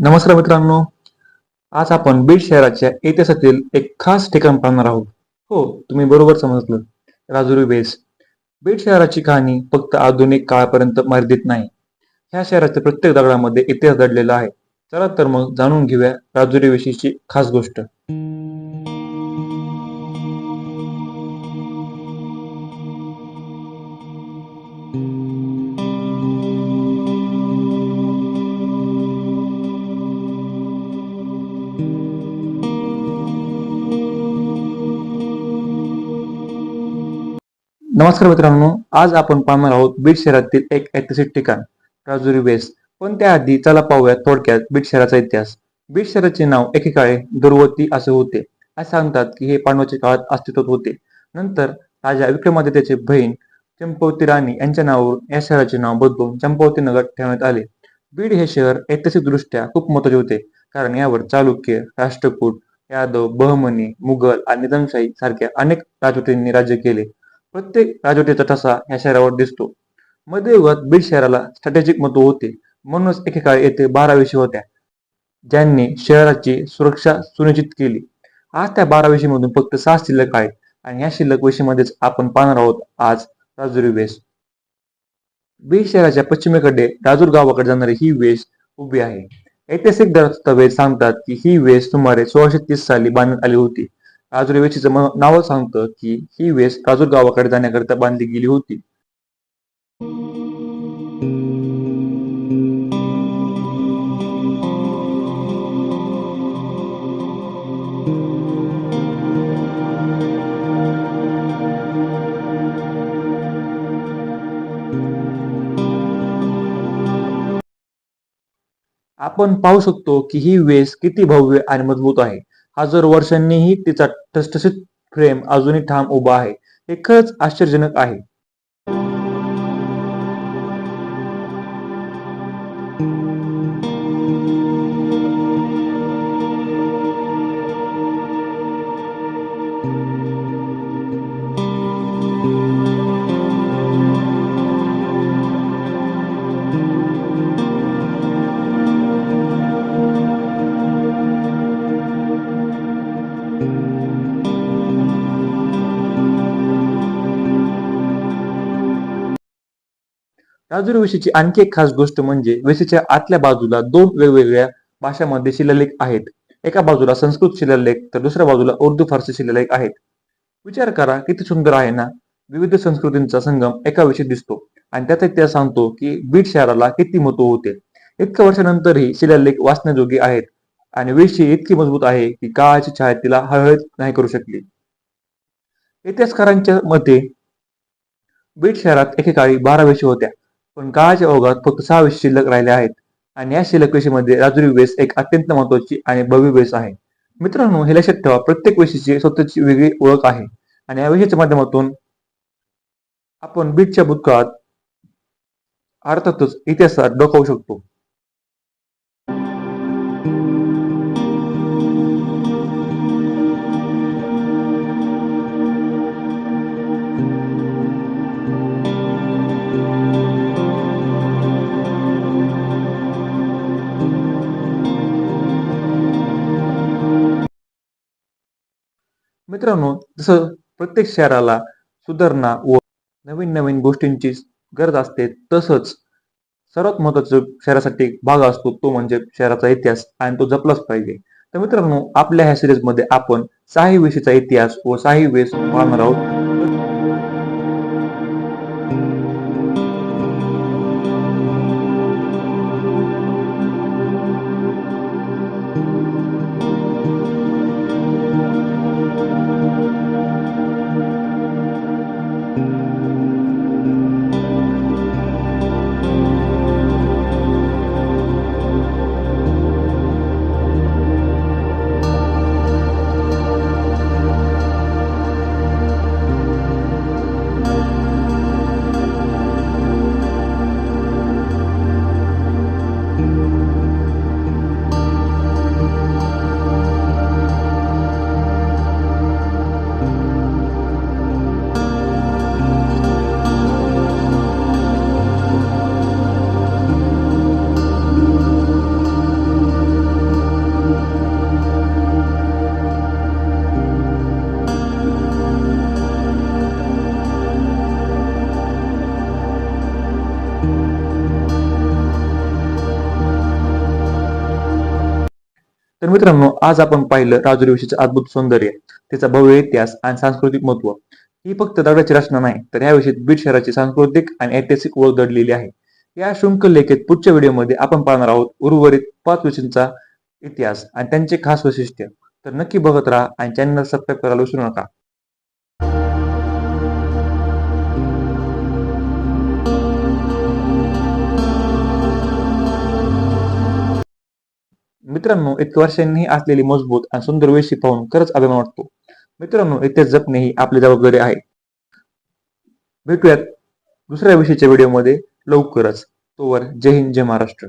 नमस्कार मित्रांनो. आज आपण बीड शहराच्या इतिहासातील एक खास ठिकाण पाहणार आहोत. हो तुम्ही बरोबर समजलं. राजुरी बेस. बीड शहराची कहाणी फक्त आधुनिक काळापर्यंत मर्यादित नाही. ह्या शहराच्या प्रत्येक दगडामध्ये इतिहास दडलेला आहे. चला तर मग जाणून घेऊया राजुरी विषयीची खास गोष्ट. नमस्कार मित्रांनो आज आपण पाहणार आहोत बीड शहरातील एक ऐतिहासिक ठिकाण राजुरी बेस पण त्याआधी चला पाहूया थोडक्यात बीड शहराचा इतिहास. बीड शहराचे नाव एकेकाळी दुर्वती असे होते. असे सांगतात की हे पांडवाच्या काळात अस्तित्वात होते. नंतर राजा विक्रमादित्याचे बहीण चंपवती राणी यांच्या नावावरून या शहराचे नाव बदलून चंपावती नगर ठेवण्यात आले. बीड हे शहर ऐतिहासिकदृष्ट्या खूप महत्त्वाचे होते. कारण यावर चालुक्य राष्ट्रकूट यादव बहमनी मुघल आणि निजामशाही सारख्या अनेक राजवटींनी राज्य केले. प्रत्येक राजवटीचा ठसा या शहरावर दिसतो. मध्ययुगात बीड शहराला स्ट्रॅटेजिक महत्त्व होते. म्हणूनच एकेकाळी येथे बारा होत्या ज्यांनी शहराची सुरक्षा सुनिश्चित केली. आज त्या बारा मधून फक्त सहा शिल्लक आहेत आणि या शिल्लक वेशीमध्येच आपण पाहणार आहोत आज राजुरी वेस बीड शहराच्या पश्चिमेकडे राजूर गावाकडे जाणारी ही वेस उभी आहे. ऐतिहासिक दस्तावेज सांगतात की ही वेस सुमारे सोळाशे तीस साली बांधण्यात आली होती. राजुरी वेशीचं नाव सांगतं की ही वेस राजूर गावाकडे जाण्याकरिता बांधली गेली होती. आपण पाहू शकतो की ही वेस किती भव्य आणि मजबूत आहे. हजार वर्षांनीही तिचा ठसठसीत फ्रेम अजूनही ठाम उभा आहे. हे खरंच आश्चर्यजनक आहे. राजुरी वेशीची आणखी एक खास गोष्ट म्हणजे वेशीच्या आतल्या बाजूला दोन वेगवेगळ्या भाषांमध्ये शिलालेख आहेत. एका बाजूला संस्कृत शिलालेख तर दुसऱ्या बाजूला उर्दू फारसी शिलालेख आहेत. विचार करा किती सुंदर आहे ना? विविध संस्कृतींचा संगम एका विषयी दिसतो आणि त्याचा इतिहास सांगतो की बीड शहराला किती महत्त्व होते. इतक्या वर्षानंतरही शिलालेख वाचण्याजोगी आहेत आणि वेशी इतकी मजबूत आहे की काळाची छाया तिला हळहळ नाही करू शकली. इतिहासकारांच्या मते बीड शहरात एकेकाळी बारा वेशी होत्या. पण काळाच्या ओघात फक्त सहा वेशी शिल्लक राहिल्या आहेत. आणि या शिल्लक वेशीमध्ये राजुरी वेस एक अत्यंत महत्वाची आणि भव्य वेस आहे. मित्रांनो हे लक्षात ठेवा प्रत्येक वेशीची स्वतःची वेगळी ओळख आहे. आणि या वेशीच्या माध्यमातून आपण बीटच्या भूतकाळात अर्थातच इतिहासात डोकावू शकतो. मित्रांनो जसं प्रत्येक शहराला सुधारणा व नवीन नवीन गोष्टींची गरज असते तसंच सर्वात महत्त्वाचा शहरासाठी भाग असतो तो म्हणजे शहराचा इतिहास आणि तो जपलाच पाहिजे. तर मित्रांनो आपल्या ह्या सिरीजमध्ये आपण साही वेशीचा इतिहास व साही वेश पाहणार आहोत. तर मित्रांनो आज आपण पाहिलं राजुरीविषयीचं अद्भुत सौंदर्य त्याचा भव्य इतिहास आणि सांस्कृतिक महत्त्व. ही फक्त दगडाची रचना नाही तर याविषयी बीड शहराची सांस्कृतिक आणि ऐतिहासिक ओळख दडलेली आहे. या शृंखलेखेत पुढच्या व्हिडिओमध्ये आपण पाहणार आहोत उर्वरित पाच विषयांचा इतिहास आणि त्यांचे खास वैशिष्ट्य. तर नक्की बघत राहा आणि चॅनल सबस्क्राईब करायला विसरू नका. मित्रांनो इतक्या वर्षांनी असलेली मजबूत आणि सुंदर वेशी पाहून खरंच अभिमान वाटतो. मित्रांनो इतिहास जपणे ही आपली जबाबदारी आहे. भेटूयात दुसऱ्या विषयीच्या व्हिडिओमध्ये लवकरच. तोवर जय हिंद जय महाराष्ट्र.